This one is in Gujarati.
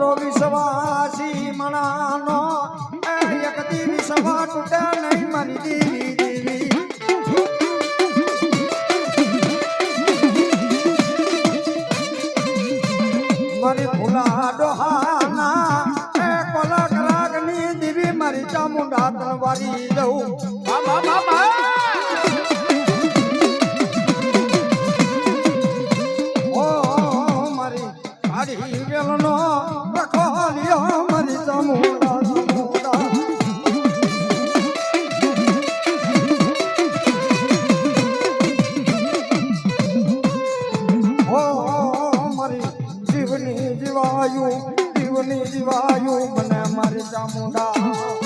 મારો વિશ્વાસી મનાનો એક દીવી સભા તૂટે નહીં, મારી દીવી દીવી. મારી ફૂલા ડોહાના એ કોલક રાગની દીવી મારી ચામુંડા તલવારી જવું બાબા બાબા હારી વેલનો રખોલિયો મરી સમુડા જીવની જીવાયું જીવની જીવાયું મને મારી ચામુંડા.